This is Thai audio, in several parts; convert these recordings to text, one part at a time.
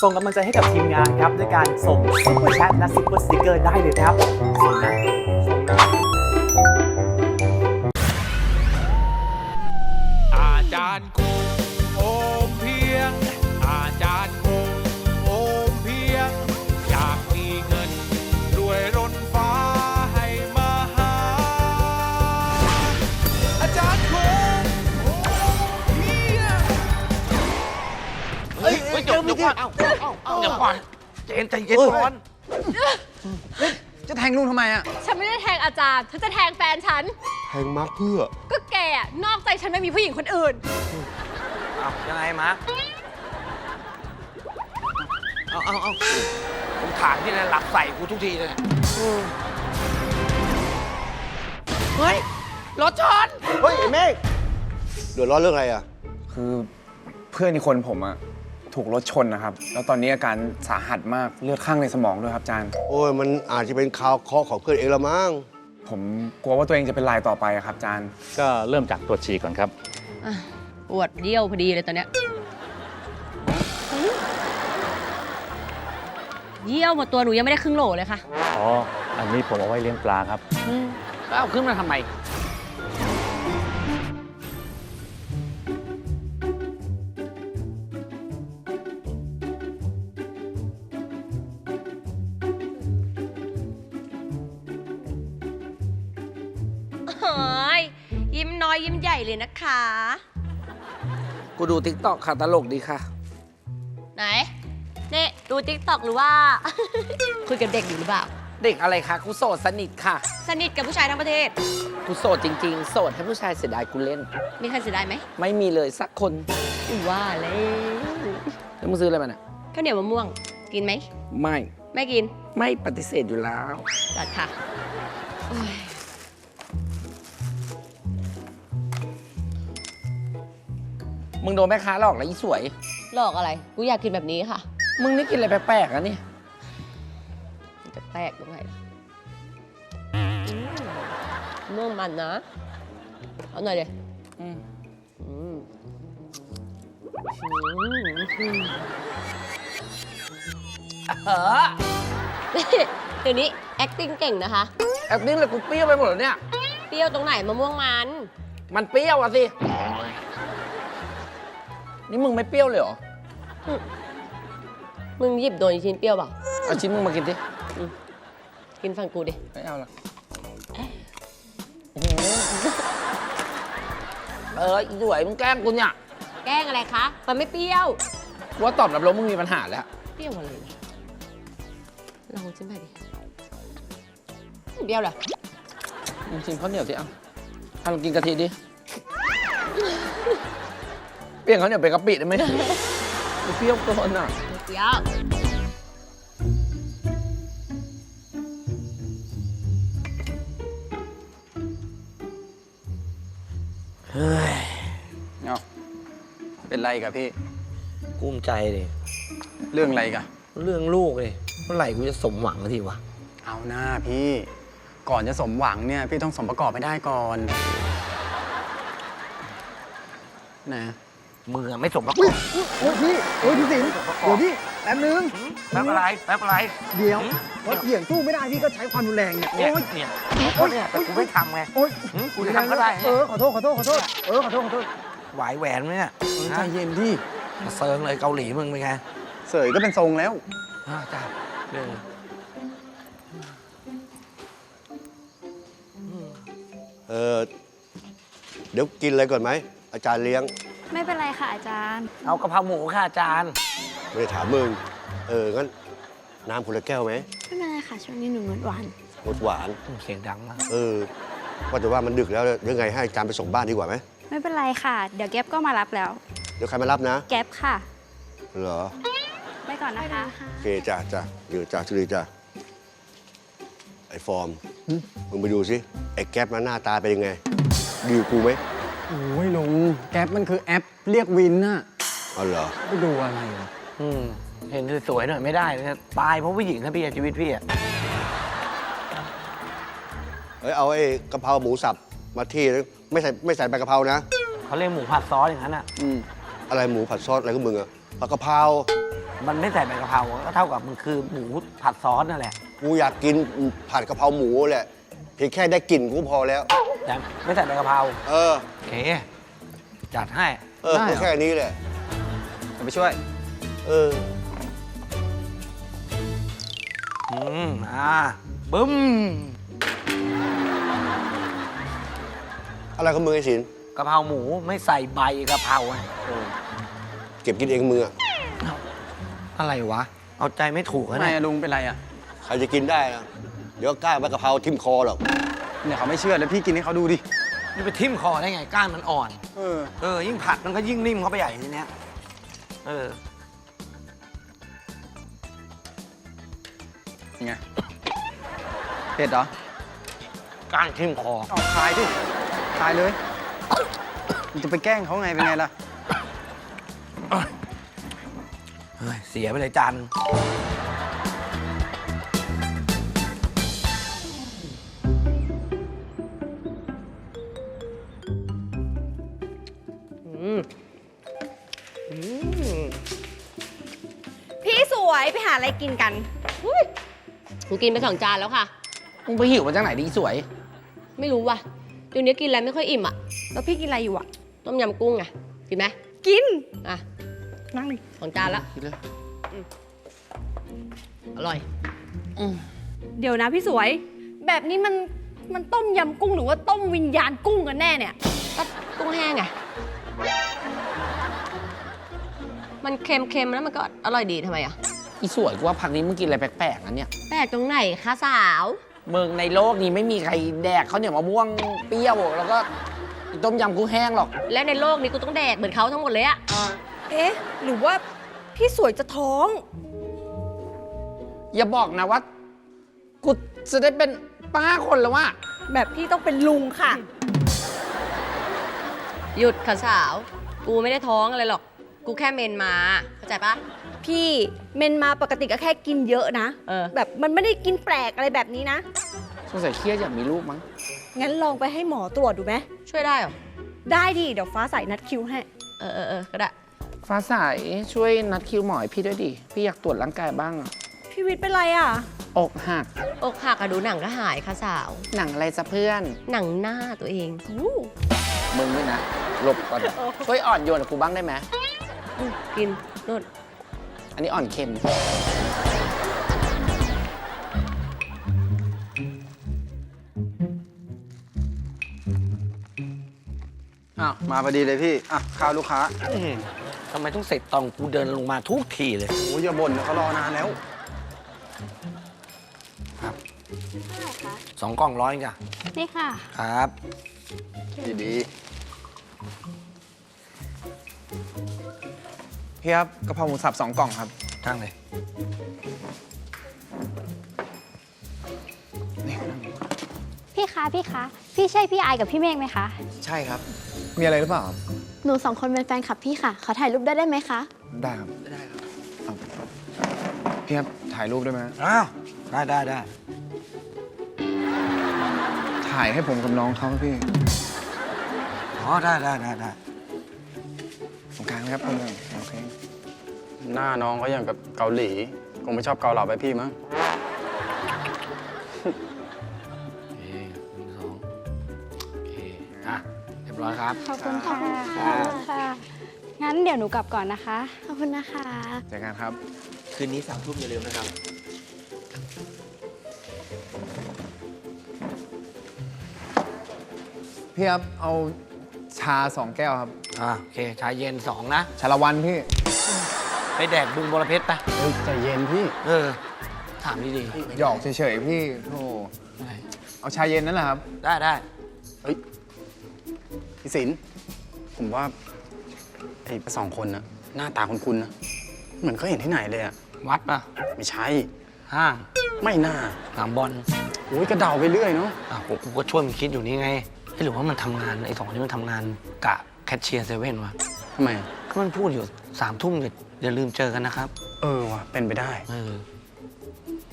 ส่งกำลังใจให้กับทีมงานครับ ด้วยการส่งซุปเปอร์แชทและซุปเปอร์สติกเกอร์ได้เลยนะครับส่งนะ เฮ้ยเฮ้ยเดี๋ยวเดี๋ยวก่อนเอ้าเอ้าเอ้าเดี๋ยวก่อนเจนใจเย็นก่อน จะแทงลุงทำไมอะ ฉันไม่ได้แทงอาจารย์ ฉันจะแทงแฟนฉัน แทงมาร์คเพื่อ ก็แกอะนอกใจฉันไม่มีผู้หญิงคนอื่น เอายังไงมาร์คเอาเอาเอาผมถามที่นั่นหลับใส่กูทุกทีเลยเนี่ยเฮ้ย รถชน เฮ้ยไอ้เมฆเดือดร้อนเรื่องอะไรอะ คือเพื่อนอีกคนผมอะ ถูกรถชนนะครับ แล้วตอนนี้อาการสาหัสมากเลือดข้างในสมองด้วยครับอาจารย์ โอ้ยมันอาจจะเป็นข่าวเคราะห์ของเพื่อนเองละมั้งผมกลัวว่าตัวเองจะเป็นรายต่อไปอะครับอาจารย์ ก็เริ่มจากตรวจฉี่ก่อนครับปวดเยี่ยวพอดีเลยตอนเนี้ยเยี่ยวหมดตัวหนูยังไม่ได้ครึ่งโหลเลยค่ะ อ๋อ อันนี้ผมเอาไว้เลี้ยงปลาครับ แล้วเอาขึ้นมาทำไม ยยิ้มน้อยยิ้มใหญ่เลยนะคะ กูดูติ๊กต็อกค่ะตลกดีค่ะ ไหนนี่ดูติ๊กต็อกหรือว่า คุยกับเด็กอยู่หรือเปล่า เด็กอะไรคะกูโสดสนิทค่ะ สนิทกับผู้ชายทั้งประเทศ กูโสดจริง ๆ โสดให้ผู้ชายเสียดายกูเล่น มีใครเสียดายไหมไม่มีเลยสักคนอุ๊ยว่าแล้วแล้วมึงซื้ออะไรมาเนี่ยข้าวเหนียวมะม่วง กินไหม ไม่ ไม่กิน ไม่ปฏิเสธอยู่แล้วจัดค่ะโอ้ย มึงโดนแม่ค้าหลอกแล้วอีสวย หลอกอะไร กูอยากกินแบบนี้ค่ะ มึงนี่กินอะไรแปลกๆอะนี่มันจะแปลกตรงไหนล่ะอืมนุ่มมันนะ เอาหน่อยเดียอืมอืมอืมเออเดี๋ยวนี้ acting เก่งนะคะ แอบนี้เลยกูเปรี้ยวไปหมดแล้วเนี่ย เปรี้ยวตรงไหนมะม่วงมัน มันเปรี้ยวอะสิ นี่มึงไม่เปรี้ยวเลยเหรอมึงหยิบโดนชิ้นเปรี้ยวเปล่าเอาชิ้นมึงมากินดิกินฟังกูดิไม่เอาละอื้อหือเอออีสวยมึงแกล้งกูเนี่ยแกล้งอะไรคะ มันไม่เปรี้ยวกูว่าตอบรับรสมึงมีปัญหาแล้ว เปรี้ยวอะไรเนี่ยลองชิมไปดิไม่เปรี้ยวเหรอมึงชิมข้าวเหนียวสิเอะถ้าลองกินกะทิดิ เปลี่ยนข้าวเหนียวเป็นกะปิได้ไหมมันเปรี้ยวเกินอะไม่เปรี้ยวเอาเป็นไรกับพี่ กุ้มใจเลยเรื่องอะไรกันเรื่องลูกเลยเมื่อไหร่กูจะสมหวังสักทีวะ เอาหน้าพี่ ก่อนจะสมหวังเนี่ย พี่ต้องสมประกอบให้ได้ก่อน นะ มือไม่สมประกอบโอ้ยพี่โอ้ยพี่สิงห์โอ้ยพี่แป๊บนึงแป๊บอะไรแป๊บอะไรเดี๋ยวรถเหยียงสู้ไม่ได้พี่ก็ใช้ความรุนแรงเนี่ยเนี่ยโอ้ย เนี่ยเขาเนี่ยแต่กูไม่ทำไง โอ้ยหืมกูจะทำก็ได้เออขอโทษขอโทษขอโทษเออขอโทษขอโทษไหวแหวนไหมเนี่ยใจเย็นพี่มาเซิงเลยเกาหลีมึงเป็นไงเสยก็เป็นทรงแล้วอ่าจ้าเออเออเดี๋ยวกินอะไรก่อนไหม อาจารย์เลี้ยง ไม่เป็นไรค่ะอาจารย์ เอากะเพราหมูค่ะอาจารย์ ไม่ได้ถามมึง เอองั้นน้ำคนละแก้วไหมไม่เป็นไรค่ะช่วงนี้หนูงดหวานงดหวาน เสียงดังมาก เออว่าแต่ว่ามันดึกแล้วยังไงให้อาจารย์ไปส่งบ้านดีกว่าไหมไม่เป็นไรค่ะ เดี๋ยวแก๊ปก็มารับแล้ว เดี๋ยวใครมารับนะ แก๊ปค่ะ เหรอไปก่อนนะคะโอเคจ้าจ้าเดี๋ยวจ้าชุลีจ้าไอ้ฟอร์มมึงไปดูสิไอ้แก๊ปมันหน้าตาเป็นยังไงดีกว่ากูไหม โอ้ยลุงแก๊ปมันคือแอปเรียกวินน่ะเอาเหรอ ไปดูอะไรวะอืมเห็นสวยๆหน่อยไม่ได้นะตายเพราะผู้หญิงนะพี่อะชีวิตพี่อะเอ้ยเอาไอ้กะเพราหมูสับมาที่นึงไม่ใส่ไม่ใส่ใบกะเพรานะ เขาเรียกหมูผัดซอสอย่างนั้นอะอืม อะไรหมูผัดซอสอะไรก็มึงอะผัดกะเพรามันไม่ใส่ใบกะเพราก็เท่ากับมันคือหมูผัดซอสนั่นแหละกูอยากกินผัดกะเพราหมูแหละเพียงแค่ได้กลิ่นกูพอแล้วแต่ไม่ใส่ใบกะเพรา เออโอ เค จัดให้เออก็แค่นี้แหละผมไปช่วย เออ อืม อ่า บึ้ม อะไรก็มึงไอ้สินกะเพราหมูไม่ใส่ใบกะเพราอะเก็บกินเองมือะอะไรวะ เอาใจไม่ถูกทำนะไมเนี่ยอะลุงเป็นไรอะ ใครจะกินได้นะเดี๋ยวกล้าใบกะเพราทิ่มคอหรอกเนี่ยเขาไม่เชื่อแล้วพี่กินให้เขาดูดิ นี่ไปทิ่มคอได้ไงก้านมันอ่อน เออ เออ ยิ่งผัดมันก็ยิ่งนิ่มเข้าไปใหญ่ทีเนี้ย เออ ยังไงเผ็ดเหรอก้านทิ่มคอ เอาคายดิคายเลยมันจะไปแกล้งเขาไงเป็นไงล่ะ เฮ้ย เสียไปเลยจานหนึ่ง ไปหาอะไรกินกันอุ๊ยหนูกินไปสองจานแล้วค่ะ มึงไปหิวมาจากไหนดีสวย ไม่รู้ว่ะเดี๋ยวนี้กินอะไรไม่ค่อยอิ่มอะ แล้วพี่กินอะไรอยู่อะ ต้มยำกุ้งไงกินไหมกิน อะนั่งเลยสองจานละกินเลยอืมอร่อย เดี๋ยวนะพี่สวย แบบนี้มันมันต้มยำกุ้งหรือว่าต้มวิญญาณกุ้งกันแน่เนี่ย ก็กุ้งแห้งไง มันเค็มๆแล้วมันก็อร่อยดีทำไมอะ อีสวยกูว่าพักนี้มึงกินอะไรแปลกๆนะเนี่ย แปลกตรงไหนคะสาวมึงในโลกนี้ไม่มีใครแดกเขาวเหนียวมะม่วงเปรี้ยวแล้วก็ต้มยำกุ้งแห้งหรอก แล้วในโลกนี้กูต้องแดกเหมือนเขาทั้งหมดเลยอะเอ๊ะ หรือว่าพี่สวยจะท้อง อย่าบอกนะว่ากูจะได้เป็นป้าคนแล้วว่า แบบพี่ต้องเป็นลุงค่ะ หยุดค่ะสาว กูไม่ได้ท้องอะไรหรอก กูแค่เมนมาเข้าใจปะ พี่เมนมาปกติก็แค่กินเยอะนะ เออ แบบมันไม่ได้กินแปลกอะไรแบบนี้นะ สงสัยเครียดอยากมีลูกมั้ง งั้นลองไปให้หมอตรวจดูไหม ช่วยได้เหรอ ได้ดิ เดี๋ยวฟ้าใสนัดคิวให้ เออเออเออก็ได้ ฟ้าใสช่วยนัดคิวหมอให้พี่ด้วยดิ พี่อยากตรวจร่างกายบ้างอะพี่วิทย์เป็นไรอะ อกหัก อกหักอะดูหนังก็หายค่ะสาว หนังอะไรจะเพื่อน หนังหน้าตัวเองอู้มึงด้วยนะหลบก่อน ช่วยอ่อนโยนกับกูบ้างได้ไหมอืม กินนู่นอันนี้อ่อนเค็ม อ้าว มาพอดีเลยพี่ อะ ข้าวลูกค้า ทำไมต้องเสร็จตอนกูเดินลงมาทุกทีเลย โอ้ยอย่าบ่นนะเขารอนานแล้วสองกล่องร้อยจ้ะนี่ค่ะ ครับ ดีดี พี่ครับกะเพราหมูสับสองกล่องครับทั้งเลย พี่คะพี่คะพี่ใช่พี่อายกับพี่เมฆไหมคะ ใช่ครับ มีอะไรหรือเปล่าครับหนูสองคนเป็นแฟนคลับพี่ค่ะ ขอถ่ายรูปได้ได้ไหมคะ ได้ครับ ได้ครับ พี่ครับถ่ายรูปได้ไหมอ้าว ได้ได้ได้ ถ่ายให้ผมกับน้องเขาครับพี่ อ๋อ ได้ได้ได้ได้ ตรงกลางนะครับตรงกลางโอเคหน้าน้องเขาอย่างกับเกาหลี คงไม่ชอบเกาเหลาไปพี่มั้งโอเคหนึ่งสองโอเคอะเรียบร้อยครับ ขอบคุณค่ะค่ะ งั้นเดี๋ยวหนูกลับก่อนนะคะ ขอบคุณนะคะ เจอกันครับ คืนนี้สามทุ่มอย่าลืมนะครับ พี่ครับเอา ชาสองแก้วครับ อ่าโอเคชายเย็นสองนะ ชาละวันพี่ไปแดกบึงบรเพชรไปเฮ้ยใจเย็นพี่เออ ถามดีหยอกเฉยๆพี่โธ่ๆเอาชาเย็นนั่นแหละครับ ได้ได้พี่สินผมว่าไอ้สองคนนะหน้าตาคุ้นๆนะเหมือนเคยเห็นที่ไหนเลยอะวัดป่ะ ไม่ใช่ ห้างไม่น่าสนามบอลโอ้ยกระเดาไปเรื่อยเนาะอะผมกูก็ช่วยมันคิดอยู่นี่ไง เอ้ยหรือว่ามันทำงานไอ้สองคนนี้มันทำงานกะแคชเชียร์เซเว่นวะทำไมก็มันพูดอยู่สามทุ่มอย่าอย่าลืมเจอกันนะครับ เออว่ะเป็นไปได้ เออ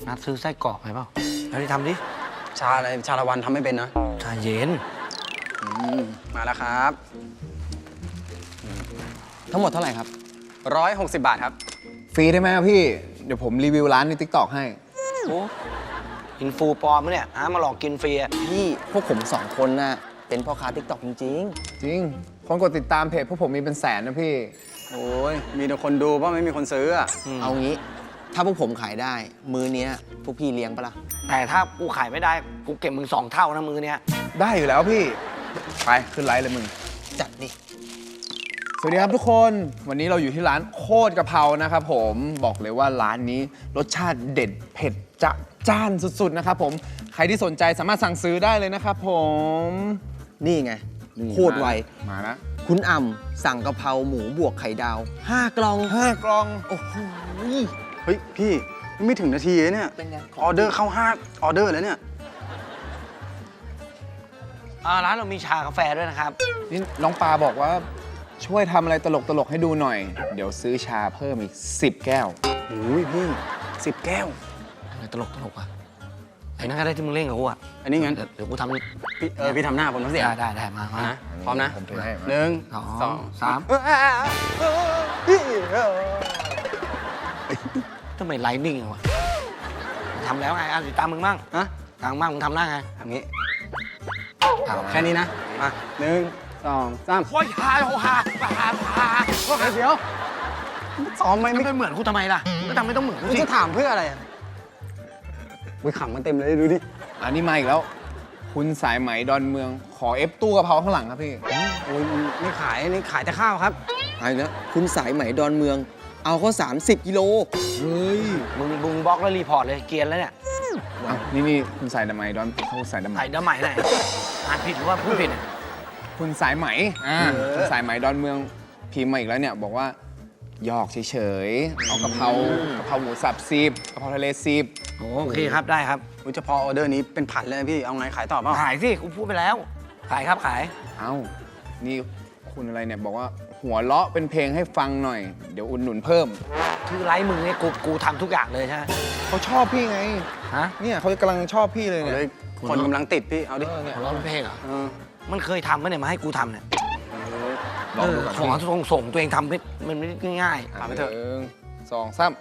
นัดซื้อไส้กรอกไปเปล่าแล้วที่ทำดิชาอะไรชาละวันทำไม่เป็นนะชาเย็น อืมมาแล้วครับ ทั้งหมดเท่าไหร่ครับ 160 บาทครับ ฟรีได้ไหมครับพี่ เดี๋ยวผมรีวิวร้านในทิกตอกให้ โอ้อินฟูปลอมปะเนี่ยหามาหลอกกินฟรีอะพี่พวกผมสองคนน่ะ เป็นพ่อค้าทิกตอกจริง จริง คนกดติดตามเพจพวกผมมีเป็นแสนนะพี่ โอ้ยมีแต่คนดูเพราะไม่มีคนซื้ออะๆ เอางี้ ถ้าพวกผมขายได้ มือเนี้ยพวกพี่เลี้ยงปะล่ะ แต่ถ้ากูขายไม่ได้ กูเก็บมึงสองเท่านะมือเนี้ย ได้อยู่แล้วพี่ ไป ขึ้นไลฟ์เลยมึง จัดดิ สวัสดีครับทุกคนวันนี้เราอยู่ที่ร้านโคตรกะเพรานะครับผมบอกเลยว่าร้านนี้รสชาติเด็ดเผ็ดจะจ้านสุดๆนะครับผมใครที่สนใจสามารถสั่งซื้อได้เลยนะครับผม นี่ไงโคตรไว มาแล้วคุณอ่ำสั่งกะเพราหมูบวกไข่ดาว 5 กล่อง ห้ากล่อง โอ้โห เฮ้ย พี่ยังไม่ถึงนาทีเลยเนี่ยเป็นไง ออเดอร์เข้าห้าออเดอร์แล้วเนี่ย อ่าร้านเรามีชากาแฟด้วยนะครับ นี่น้องปาบอกว่าช่วยทำอะไรตลกๆให้ดูหน่อย เดี๋ยวซื้อชาเพิ่มอีก 10 แก้ว โอ้ยพี่สิบแก้ว อะไรตลกตลกอะ ไอ้นั่นก็ได้ที่มึงเล่นกับกูอะอันนี้งั้น เดี๋ยวเดี๋ยวกูทำพี่เออพี่ทำหน้าผมต้องเสียได้ได้ได้มามา นะพร้อมนะผมถือให้หนึ่งสองสองสาม เอ้ยเอ้ยเอ้ยเอ้ยเอ้ยทำไมไลนิ่งอะวะทำแล้วไงอะเดี๋ยวตามมึงบ้างฮะตามมึงบ้างมึงทำหน้าไงทำงี้แค่นี้นะมาหนึ่งสองสามโอ้ยฮาโอ้ฮาฮาฮาเดี๋ยวซ้อมไหมไม่ไม่ไม่เหมือนกูทำไมล่ะมึงก็ทำไม่ต้องเหมือนกูมึงสิจะถามเพื่ออะไรอะ อุ้ยขำมันเต็มเลยดูดิ อันนี้มาอีกแล้ว คุณสายไหมดอนเมืองขอเอฟตู้กะเพราข้างหลังครับพี่โอ้ยมันไม่ขายนี่ขายแต่ข้าวครับไอ้นะคุณสายไหมดอนเมือง เอาเขา30กิโลเฮ้ยมึงมึงบล็อกแล้วรีพอร์ตเลยเกรียนแล้วเนี่ยเอ้านี่นี่คุณสายดำไมดอนเขาสายดำไมไอ้เดาใหม่ไหนอ่านผิดหรือว่าพูดผิดเนี่ยคุณสายไหมอ่าคุณสายไหมดอนเมืองพิมพ์มาอีกแล้วเนี่ยบอกว่าหยอกเฉยๆเอากะเพรากะเพราหมูสับซีบกะเพราทะเลซีบ โอเคครับได้ครับอุ้ยเฉพาะออเดอร์นี้เป็นพันเลยนะพี่ เอาไงขายต่อเปล่าขายสิกูพูดไปแล้ว ขายครับขาย เอ้า นี่คุณอะไรเนี่ยบอกว่าหัวเราะเป็นเพลงให้ฟังหน่อย เดี๋ยวอุดหนุนเพิ่ม คือไลฟ์มึงเนี่ยกูกูทำทุกอย่างเลยใช่ไหมเขาชอบพี่ไง ฮะเนี่ยเขากำลังชอบพี่เลยเอาเนี่ยเลยคนกำลังติดพี่ เอาดิเออเนี่ยหัวเราะเป็นเพลงเหรอเออมันเคยทำไหมเนี่ยมาให้กูทำเนี่ยลองดูก่อนเขอส่งส่งตัวเองทำไม่มันไม่ได้ง่าย ถามไปเถอะ หนึ่งสองสาม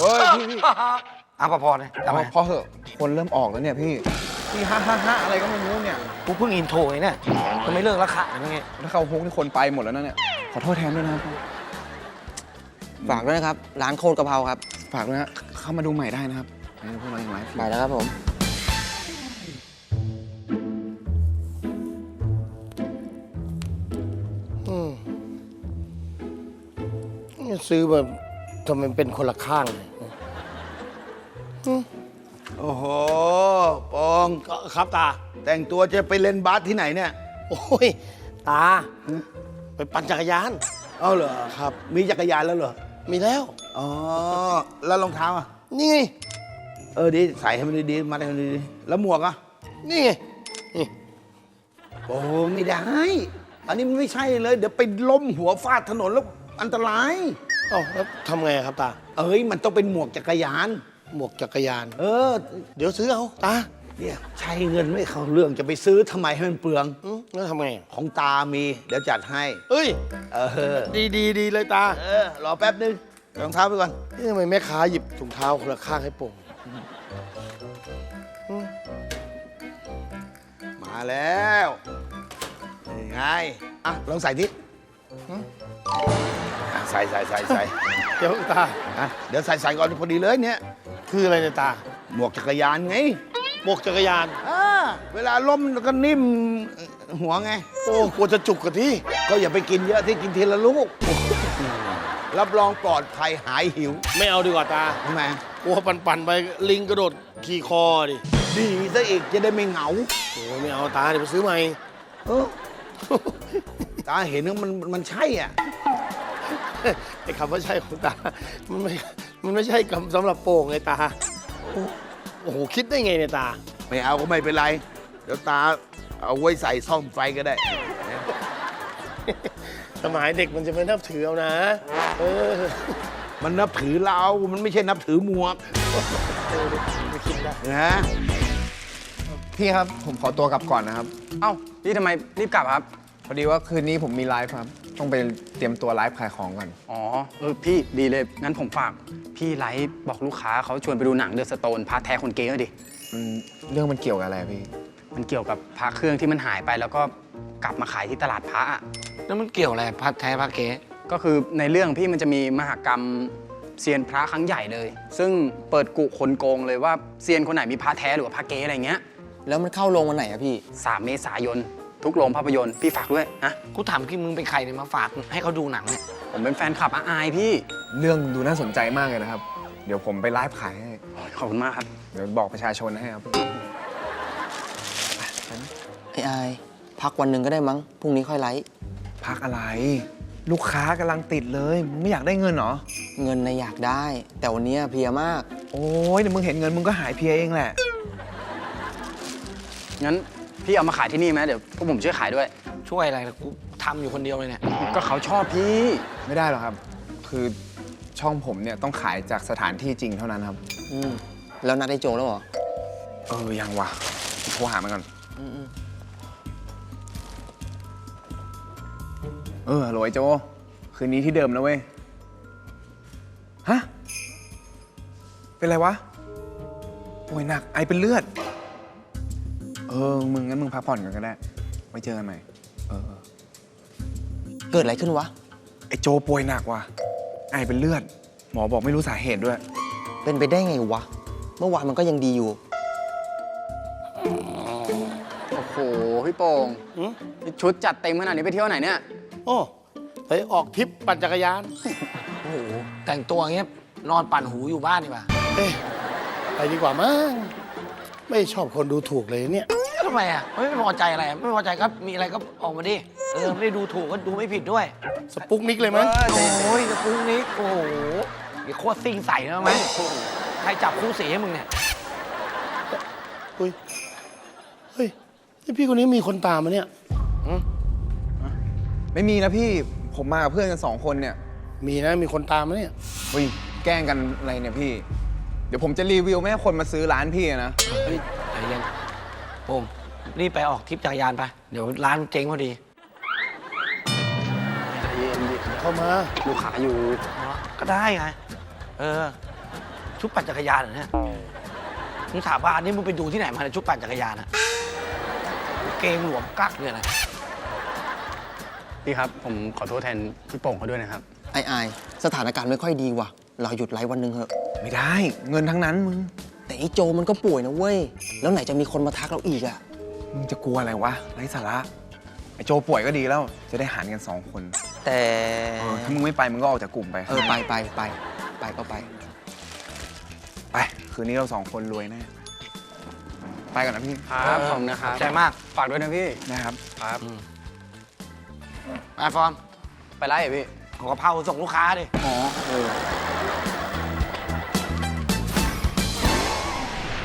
เฮ้ยพี่พี่เอาพอพอเลยพอพอเหอะ คนเริ่มออกแล้วเนี่ยพี่ พี่ฮ่าฮ่าฮ่าอะไรก็ไม่รู้เนี่ย กูเพิ่งอินโทรเองเนี่ยจะไม่เลิกราคาหรือไงถ้าเขาฮุกนี่คนไปหมดแล้วนะเนี่ย ขอโทษแทนด้วยนะครับ ฝากด้วยนะครับ ร้านโคตรกะเพราครับ ฝากด้วยนะเข้ามาดูใหม่ได้นะครับเออพวกเราอย่างไร ไปแล้วครับผม ซื้อมาทำไมเป็นคนละข้างเลยโอ้โหปองครับตา แต่งตัวจะไปเล่นบาสที่ไหนเนี่ย โอ้ย ตา ไปปั่นจักรยาน เอาเหรอครับ มีจักรยานแล้วเหรอ มีแล้ว อ๋อ แล้วรองเท้าอะ นี่ไง เออดีใส่ให้มันดีๆมาให้มันดีๆแล้วหมวกอะ นี่ไงนี่โอ้ไม่ได้ อันนี้มันไม่ใช่เลย เดี๋ยวไปล้มหัวฟาดถนนแล้ว อันตราย เอ้าแล้วทำไงครับตา เอ้ย มันต้องเป็นหมวกจักรยาน หมวกจักรยาน เออ เดี๋ยวซื้อเอาตาเนี่ยใช้เงินไม่เข้าเรื่องจะไปซื้อทำไมให้มันเปลือง อืมแล้วทำไงของตามี เดี๋ยวจัดให้ เอ้ย เออ ดีดีดีเลยตาเออ รอแป๊บนึงรองเท้าไปก่อน นี่ทำไมแม่ค้าหยิบถุงเท้าคนละข้างให้โป่งมาแล้วนี่ไง อะ ลองใส่ดิ อะใส่ใส่ใส่ใส่เดี๋ยวตา อะเดี๋ยวใส่ใส่ก่อนพอดีเลยเนี่ย คืออะไรเนี่ยตาหมวกจักรยานไงหมวกจักรยาน อ่าเวลาล้มก็นิ่มหัวไง โอ้กลัวจะจุกกับที่ก็อย่าไปกินเยอะที่กินทีละลูก รับรองปลอดภัยหายหิวไม่เอาดีกว่าตาทำไมกลัวปั่นๆไปลิงกระโดดขี่คอดิดีซะอีกจะได้ไม่เหงา โอ้ยไม่เอาตาเดี๋ยวไปซื้อใหม่ เออ ตาเห็นว่ามันมันใช่อะไอ้คำว่าใช่ของตา มันไม่มันไม่ใช่คำสำหรับโป่งไงตา โอ้โห คิดได้ไงเนี่ยตา ไม่เอาก็ไม่เป็นไร เดี๋ยวตาเอาไว้ใส่ซ่อมไฟก็ได้ สมัยเด็กมันจะไม่นับถือเอานะ เออ มันนับถือเรา มันไม่ใช่นับถือหมวกไม่คิดได้นะพี่ครับ ผมขอตัวกลับก่อนนะครับ เอ้า พี่ทำไมรีบกลับครับพ อดีว่าคืนนี้ผมมีไลฟ์ครับ ต้องไปเตรียมตัวไลฟ์ขายของก่อน อ๋อ เออ พี่ดีเลย งั้นผมฝาก พี่ไลฟ์บอกลูกค้าเขาชวนไปดูหนังเดอะสโตนพาร์ทแท้คนเกย์หน่อยดิ มันเรื่องมันเกี่ยวกับอะไรพี่ มันเกี่ยวกับพระเครื่องที่มันหายไปแล้วก็กลับมาขายที่ตลาดพระอะแล้วมันเกี่ยวอะไรพัดแท้พัดเก๊ก็คือในเรื่องพี่มันจะมีมหกรรมเซียนพระครั้งใหญ่เลย ซึ่งเปิดกุคนโกงเลยว่าเซียนคนไหนมีพระแท้หรือว่าพระเก๊อะไรเงี้ย แล้วมันเข้าลงวันไหนอะพี่ 3 เมษายน ทุกโรงภาพยนตร์พี่ฝากด้วยนะกูถามที่มึงเป็นใครเนี่ยมาฝากให้เขาดูหนังเนี่ยผมเป็นแฟนคลับอาอายพี่เรื่องดูน่าสนใจมากเลยนะครับ เดี๋ยวผมไปไลฟ์ขายให้ ขอบคุณมากครับเดี๋ยวบอกประชาชนให้ครับไอ้อายพักวันหนึ่งก็ได้มั้งพรุ่งนี้ค่อยไลฟ์พักอะไร ลูกค้ากำลังติดเลยมึงไม่อยากได้เงินเหรอเงินนะอยากได้ แต่วันนี้เพลียมาก โอ้ยเดี๋ยวมึงเห็นเงินมึงก็หายเพลียเองแหละงั้น พี่เอามาขายที่นี่ไหมเดี๋ยวพวกผมช่วยขายด้วย ช่วยอะไรล่ะกูทำอยู่คนเดียวเลยเนี่ย ก็เขาชอบพี่ไม่ได้หรอกครับ คือช่องผมเนี่ยต้องขายจากสถานที่จริงเท่านั้นครับอืมแล้วนัดไอ้โจแล้วเหรอ เออ ยังวะโทรหามันก่อนอืมเออฮัลโหลไอ้โจ คืนนี้ที่เดิมนะเว้ย ฮะ เป็นไรวะ ป่วยหนัก ไอเป็นเลือด เออ มึงงั้นมึงพักผ่อนกันก็ได้ ไว้เจอกันใหม่เออเออ เกิดอะไรขึ้นวะ ไอโจป่วยหนักว่ะ ไอเป็นเลือด หมอบอกไม่รู้สาเหตุด้วย เป็นไปได้ไงวะ เมื่อวานมันก็ยังดีอยู่ โอ้โห พี่โป่งนี่ชุดจัดเต็มขนาดนี้ไปเที่ยวไหนเนี่ย โอ้ไปออกทริปปั่นจักรยาน โอ้โห แต่งตัวอย่างเงี้ยนอนปั่นหูอยู่บ้านดีกว่า เอ๊ะไปดีกว่ามั้ง ไม่ชอบคนดูถูกเลยเนี่ยทำไมอะไม่พอใจอะไร ไม่พอใจก็มีอะไรก็ออกมาดิเออไม่ได้ดูถูกก็ดูไม่ผิดด้วย สปุกนิกเลยมั้งโอ้ยจะปุ้งนี้โอ้โหเดี๋ยวโคตรซิ่งใส่นะไหมใครจับคู่สีให้มึงเนี่ยอุ้ยเฮ้ยนี่พี่คนนี้มีคนตามมาเนี่ย ไม่มีนะพี่ผมมากับเพื่อนกันสองคนเนี่ยมีนะมีคนตามมาเนี่ย เฮ้ยแกล้งกันอะไรเนี่ยพี่ เดี๋ยวผมจะรีวิวไม่ให้คนมาซื้อร้านพี่นะ เฮ้ยใจเย็นโอม รีบไปออกทริปจักรยานไป เดี๋ยวร้านเจ๊งพอดี เข้ามา ลูกค้าอยู่ ก็ได้ไง เออ ชุดปั่นจักรยานเหรอเนี่ยมึงถามว่าอันนี้มึงไปดูที่ไหนมาเนี่ยชุดปั่นจักรยานอะเกงหลวมกักเนี่ยนะพี่ครับ ผมขอโทษแทนพี่โป่งเขาด้วยนะครับ ไอ้อายสถานการณ์ไม่ค่อยดีว่ะ เราหยุดไลฟ์วันหนึ่งเถอะ ไม่ได้ เงินทั้งนั้นมึง แต่ไอ้โจมันก็ป่วยนะเว้ย แล้วไหนจะมีคนมาทักเราอีกอะ มึงจะกลัวอะไรวะไร้สาระ ไอโจป่วยก็ดีแล้ว จะได้หารกันสองคนแต่ เออถ้ามึงไม่ไปมึงก็ออกจากกลุ่มไปเออไปไปไปไปก็ไป ไป คืนนี้เราสองคนรวยแน่ไปก่อนนะพี่ครับขอบคุณนะครับ ใจมาก ฝากด้วยนะพี่ นะครับ ครับมาฟอร์ม ไปไล่เหรอพี่ ขอกะเพราส่งลูกค้าดิ อ๋อ เออ